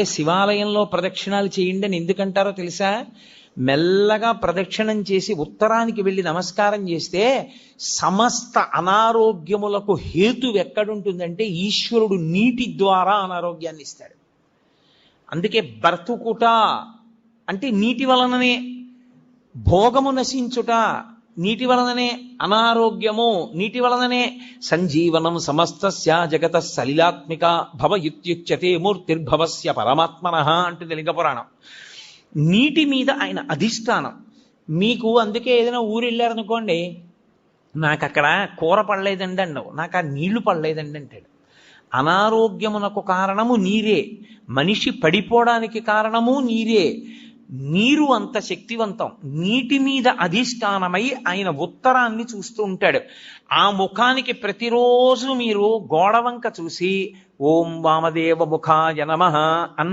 శివాలయంలో ప్రదక్షిణాలు చేయండి అని ఎందుకంటారో తెలుసా? మెల్లగా ప్రదక్షిణం చేసి ఉత్తరానికి వెళ్ళి నమస్కారం చేస్తే సమస్త అనారోగ్యములకు హేతు ఎక్కడుంటుందంటే ఈశ్వరుడు నీటి ద్వారా అనారోగ్యాన్ని ఇస్తాడు. అందుకే బ్రతుకుట అంటే నీటి వలననే భోగము నశించుట నీటి వలననే అనారోగ్యము నీటి వలననే సంజీవనం సమస్తస్య జగత సలిలాత్మిక భవయుత్యుచ్యతే మూర్తిర్భవస్య పరమాత్మన అంటుంది లింగపురాణం నీటి మీద ఆయన అధిష్టానం. మీకు అందుకే ఏదైనా ఊరు వెళ్ళారనుకోండి నాకు అక్కడ కూర పడలేదండి అన్నావు నాకు ఆ నీళ్ళు పడలేదండి అంటాడు. అనారోగ్యమునకు కారణము నీరే మనిషి పడిపోవడానికి కారణము నీరే నీరు అంత శక్తివంతం. నీటి మీద అధిష్టానమై ఆయన ఉత్తరాన్ని చూస్తూ ఉంటాడు. ఆ ముఖానికి ప్రతిరోజు మీరు గోడవంక చూసి ఓం వామదేవ ముఖాయ నమ అన్న